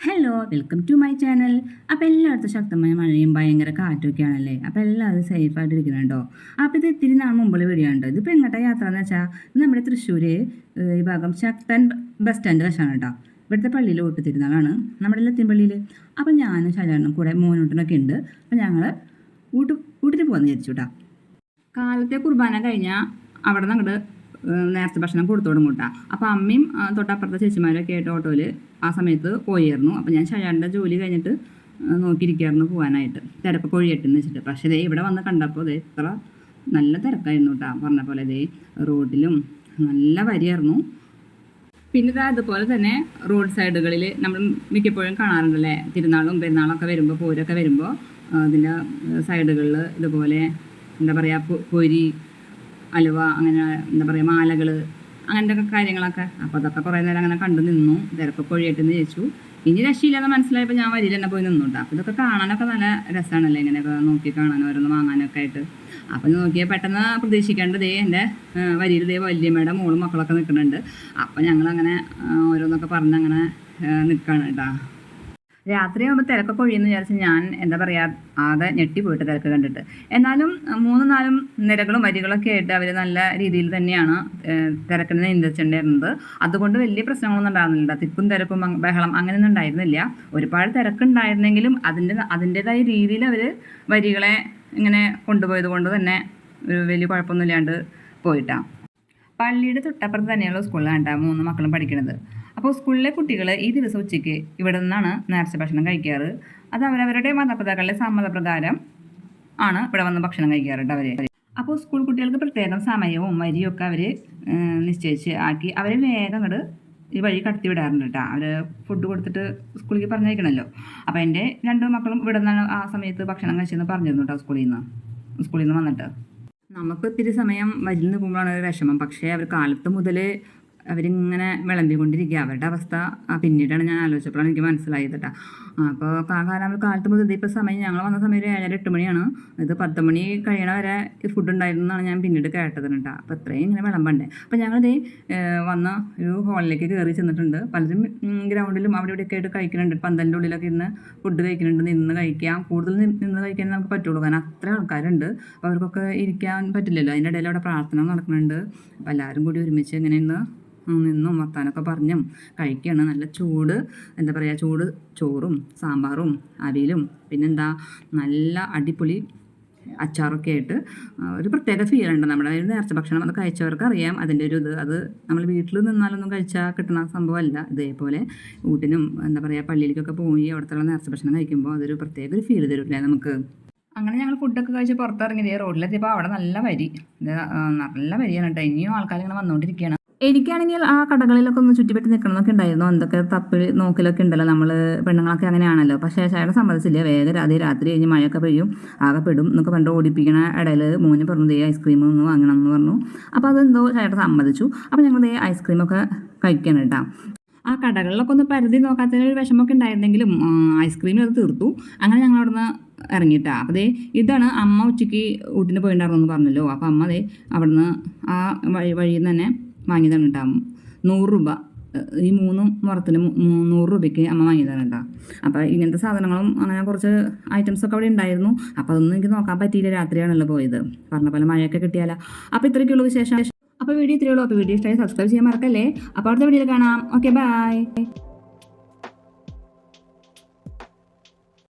Hello welcome to my channel അപ്പോൾ എല്ലായിടത്തും ശക്തമായ മഴയും ഭയങ്കര കാറ്റൊക്കെയാണല്ലേ? അപ്പോൾ എല്ലാവരും സേഫായിട്ട് ഇരിക്കുന്നുണ്ടോ അപ്പോൾ ഇത് ഇത്തിരി നാൾ മുമ്പിൽ വരികയുണ്ട് ഇതിപ്പോൾ എങ്ങോട്ടാ യാത്ര എന്ന് വെച്ചാൽ നമ്മുടെ തൃശ്ശൂർ ഈ ഭാഗം ശക്തൻ ബസ് സ്റ്റാൻഡ് വശമാണ് കേട്ടോ. ഇവിടുത്തെ പള്ളിയിൽ വോട്ട് തിരുന്നാളാണ് നമ്മുടെ ലത്തിൻപള്ളിയിൽ അപ്പോൾ ഞാനും ശാചാരനും കൂടെ മോനൂട്ടനൊക്കെ ഉണ്ട്. അപ്പോൾ ഞങ്ങൾ ഊട്ട് ഊട്ടിന് പോകാമെന്ന് വിചാരിച്ചു കേട്ടോ. കാലത്തെ കുർബാന കഴിഞ്ഞാൽ അവിടെ നിന്ന് നേരത്തെ ഭക്ഷണം കൊടുത്തു തുടങ്ങും കേട്ടോ. അപ്പോൾ അമ്മയും തൊട്ടപ്പുറത്തെ ചേച്ചിമാരൊക്കെ ആയിട്ട് ഓട്ടോയിൽ ആ സമയത്ത് പോയിരുന്നു അപ്പോൾ ഞാൻ ഷയാന്റെ ജോലി കഴിഞ്ഞിട്ട് നോക്കിയിരിക്കുകയായിരുന്നു പോകാനായിട്ട് തിരപ്പ് കൊഴിയട്ടെന്ന് വെച്ചിട്ട്. പക്ഷേ ദേ ഇവിടെ വന്ന് കണ്ടപ്പോൾ ദേ ഇത്ര നല്ല തിരക്കായിരുന്നു കേട്ടോ പറഞ്ഞ പോലെ ഇതേ റോഡിലും നല്ല വരിയായിരുന്നു. പിന്നെ ഇത് അതുപോലെ തന്നെ റോഡ് സൈഡുകളിൽ നമ്മൾ മിക്കപ്പോഴും കാണാറുണ്ടല്ലേ? തിരുനാളും പെരുന്നാളൊക്കെ വരുമ്പോൾ പൂരമൊക്കെ വരുമ്പോൾ ഇതിന്റെ സൈഡുകളിൽ ഇതുപോലെ എന്താ പറയുക പൊരി അലുവ അങ്ങനെ എന്താ പറയുക മാലകൾ അങ്ങനത്തെ കാര്യങ്ങളൊക്കെ. അപ്പോൾ അതൊക്കെ കുറേ നേരം അങ്ങനെ കണ്ടു നിന്നു. തിരക്കൊക്കെ ഒഴിയട്ടെന്ന് ചോദിച്ചു ഇനി രക്ഷയില്ലാതെ മനസ്സിലായപ്പോൾ ഞാൻ വരിയിൽ തന്നെ പോയി നിന്നുണ്ട് അപ്പോൾ ഇതൊക്കെ കാണാനൊക്കെ നല്ല രസമാണല്ലേ ഇങ്ങനെയൊക്കെ നോക്കി കാണാൻ ഓരോന്ന് വാങ്ങാനൊക്കെ ആയിട്ട്. അപ്പം നോക്കിയാൽ പെട്ടെന്ന് പ്രതീക്ഷിക്കേണ്ടത് എന്റെ വരിയിൽ ദേ വല്യമ്മയുടെ മോളും മക്കളൊക്കെ നിൽക്കുന്നുണ്ട് അപ്പം ഞങ്ങളങ്ങനെ ഓരോന്നൊക്കെ പറഞ്ഞ് അങ്ങനെ നിൽക്കുകയാണ് കേട്ടോ രാത്രിയാകുമ്പോൾ തിരക്കൊക്കെ ഒഴിയെന്ന് വിചാരിച്ച് ഞാൻ എന്താ പറയാ ആകെ ഞെട്ടിപ്പോയിട്ട് തിരക്ക് കണ്ടിട്ട്. എന്നാലും മൂന്ന് നാലും നിരകളും വരികളൊക്കെ ആയിട്ട് അവർ നല്ല രീതിയിൽ തന്നെയാണ് തിരക്കിനെ നിയന്ത്രിച്ചിട്ടുണ്ടായിരുന്നത്. അതുകൊണ്ട് വലിയ പ്രശ്നങ്ങളൊന്നും ഉണ്ടായിരുന്നില്ല. തിക്കും തിരക്കും ബഹളം അങ്ങനെയൊന്നും ഉണ്ടായിരുന്നില്ല. ഒരുപാട് തിരക്കുണ്ടായിരുന്നെങ്കിലും അതിന്റെ അതിന്റെതായ രീതിയിൽ അവർ വരികളെ ഇങ്ങനെ കൊണ്ടുപോയത് കൊണ്ട് തന്നെ ഒരു വലിയ കുഴപ്പമൊന്നുമില്ലാണ്ട് പോയിട്ടാണ് പള്ളിയുടെ തൊട്ടപ്പുറത്ത് തന്നെയുള്ള സ്കൂളിലാണ് കേട്ടോ മൂന്ന് മക്കളും പഠിക്കുന്നത് അപ്പോൾ സ്കൂളിലെ കുട്ടികൾ ഈ ദിവസം ഉച്ചയ്ക്ക് ഇവിടെ നിന്നാണ് നേർച്ച ഭക്ഷണം കഴിക്കാറ്. അത് അവരവരുടെ മാതാപിതാക്കളുടെ സമ്മതപ്രകാരം ആണ് ഇവിടെ വന്ന് ഭക്ഷണം കഴിക്കാറുണ്ട് അവർ അപ്പോൾ സ്കൂൾ കുട്ടികൾക്ക് പ്രത്യേകം സമയവും വരിയും ഒക്കെ അവർ നിശ്ചയിച്ച് ആക്കി അവർ വേഗം അങ്ങോട്ട് ഈ വഴി കടത്തി വിടാറുണ്ട് കേട്ടോ അവർ ഫുഡ് കൊടുത്തിട്ട് സ്കൂളിലേക്ക് പറഞ്ഞേക്കണല്ലോ അപ്പോൾ എന്റെ രണ്ട് മക്കളും ഇവിടെ നിന്നാണ് ആ സമയത്ത് ഭക്ഷണം കഴിച്ചെന്ന് പറഞ്ഞിരുന്നു കേട്ടോ സ്കൂളിൽ നിന്ന്. സ്കൂളിൽ നിന്ന് വന്നിട്ട്. നമുക്ക് ഇത്തിരി സമയം വരിൽ നിൽക്കുമ്പോഴാണ് ഒരു വിഷമം. പക്ഷേ അവർ കാലത്ത് മുതൽ അവരിങ്ങനെ വിളമ്പിക്കൊണ്ടിരിക്കുക. അവരുടെ അവസ്ഥ പിന്നീടാണ് ഞാൻ ആലോചിച്ചപ്പോഴാണ് എനിക്ക് മനസ്സിലായത് കേട്ടോ അപ്പോൾ അവർ കാലത്ത് മുതൽ ഇപ്പോൾ സമയം ഞങ്ങൾ വന്ന സമയം ഒരു ഏഴര എട്ട് മണിയാണ്. ഇത് പത്ത് മണി കഴിയണ വരെ ഫുഡ് ഉണ്ടായിരുന്നു എന്നാണ് ഞാൻ പിന്നീട് കേട്ടത് കേട്ടോ അപ്പോൾ ഇത്രയും ഇങ്ങനെ വിളമ്പണ്ടേ. അപ്പോൾ ഞങ്ങളിത് വന്ന ഒരു ഹോളിലേക്ക് കയറി ചെന്നിട്ടുണ്ട്. പലരും ഗ്രൗണ്ടിലും അവിടെ ഇവിടെയൊക്കെ ആയിട്ട് കഴിക്കുന്നുണ്ട്. പന്തലിന്റെ ഉള്ളിലൊക്കെ ഇരുന്ന് ഫുഡ് കഴിക്കുന്നുണ്ട്. നിന്ന് കഴിക്കാം. കൂടുതൽ നിന്ന് കഴിക്കാൻ നമുക്ക് പറ്റുള്ളൂ. കാരണം അത്ര ആൾക്കാരുണ്ട്. അവർക്കൊക്കെ ഇരിക്കാൻ പറ്റില്ലല്ലോ. അതിന്റെ ഇടയിൽ അവിടെ പ്രാർത്ഥന നടക്കുന്നുണ്ട്. അപ്പോൾ എല്ലാവരും കൂടി ഒരുമിച്ച് ഇങ്ങനെ ഇന്ന് നിന്നും വർത്താനമൊക്കെ പറഞ്ഞും കഴിക്കുകയാണ് നല്ല ചൂട് എന്താ പറയുക ചൂട് ചോറും സാമ്പാറും അവിയലും. പിന്നെന്താ നല്ല അടിപൊളി അച്ചാറൊക്കെ ആയിട്ട് ഒരു പ്രത്യേക ഫീൽ ഉണ്ട് നമ്മുടെ. നേർച്ച ഭക്ഷണം അത് കഴിച്ചവർക്ക് അറിയാം അതിന്റെ ഒരു ഇത്. അത് നമ്മൾ വീട്ടിൽ നിന്നാലൊന്നും കഴിച്ചാൽ കിട്ടുന്ന സംഭവമല്ല. ഇതേപോലെ ഊട്ടിനും എന്താ പറയുക പള്ളിയിലേക്കൊക്കെ പോയി അവിടുത്തെ നേർച്ച ഭക്ഷണം കഴിക്കുമ്പോൾ അതൊരു പ്രത്യേക ഒരു ഫീൽ തരില്ലേ നമുക്ക്? അങ്ങനെ ഞങ്ങൾ ഫുഡൊക്കെ കഴിച്ച് പുറത്തിറങ്ങിയത് റോഡിലെത്തിയപ്പോൾ അവിടെ നല്ല വരി. നല്ല വരിയാണ് കേട്ടോ. ഇനിയും ആൾക്കാർ ഇങ്ങനെ വന്നുകൊണ്ടിരിക്കുകയാണ് എനിക്കാണെങ്കിൽ ആ കടകളിലൊക്കെ ഒന്ന് ചുറ്റിപ്പറ്റി നിൽക്കണമെന്നൊക്കെ ഉണ്ടായിരുന്നു. എന്തൊക്കെ തപ്പി നോക്കലൊക്കെ ഉണ്ടല്ലോ. നമ്മൾ പെണ്ണുങ്ങളൊക്കെ അങ്ങനെയാണല്ലോ. പക്ഷേ ചേട്ടൻ സമ്മതിച്ചില്ല വേഗം രാതി രാത്രി കഴിഞ്ഞ് മഴയൊക്കെ പെയ്യും. ആകെ പെടും എന്നൊക്കെ പണ്ട് ഓടിപ്പിക്കണ ഇടയിൽ മോന് പറഞ്ഞു ദേ ഐസ്ക്രീം ഒന്ന് വാങ്ങണം എന്ന് പറഞ്ഞു. അപ്പോൾ അതെന്തോ ചേട്ടൻ സമ്മതിച്ചു. അപ്പോൾ ഞങ്ങൾ ദേ ഐസ്ക്രീമൊക്കെ കഴിക്കണം കേട്ടോ. ആ കടകളിലൊക്കെ ഒന്ന് പരിധി നോക്കാത്തതിനൊരു വിഷമമൊക്കെ ഉണ്ടായിരുന്നെങ്കിലും ഐസ്ക്രീം അത് തീർത്തു. അങ്ങനെ ഞങ്ങൾ അവിടുന്ന് ഇറങ്ങിയിട്ടാ. അപ്പോൾ ദേ ഇതാണ് അമ്മ ഉച്ചയ്ക്ക് ഊട്ടിന് പോയിട്ടുണ്ടായിരുന്നു എന്ന് പറഞ്ഞല്ലോ. അപ്പോൾ അമ്മ ദേ അവിടുന്ന് ആ വഴി വഴിയിൽ നിന്ന് തന്നെ വാങ്ങിയതാണ് കേട്ടോ നൂറ് രൂപ ഈ മൂന്നും മുറത്തിന് നൂറ് രൂപയ്ക്ക് അമ്മ വാങ്ങിയതാണ് കേട്ടോ അപ്പോൾ ഇങ്ങനത്തെ സാധനങ്ങളും അങ്ങനെ കുറച്ച് ഐറ്റംസ് ഒക്കെ അവിടെ ഉണ്ടായിരുന്നു അപ്പോൾ അതൊന്നും എനിക്ക് നോക്കാൻ പറ്റിയില്ല. രാത്രിയാണല്ലോ പോയത്. പറഞ്ഞ പോലെ മഴയൊക്കെ കിട്ടിയാലോ. അപ്പോൾ ഇത്രയൊക്കെയുള്ളൂ വിശേഷം. അപ്പോൾ വീഡിയോ ഇത്രയേ ഉള്ളൂ. അപ്പോൾ വീഡിയോ ഇഷ്ടമായി സബ്സ്ക്രൈബ് ചെയ്യാൻ മറക്കല്ലേ? അപ്പോൾ അടുത്ത വീഡിയോയിൽ കാണാം. Okay bye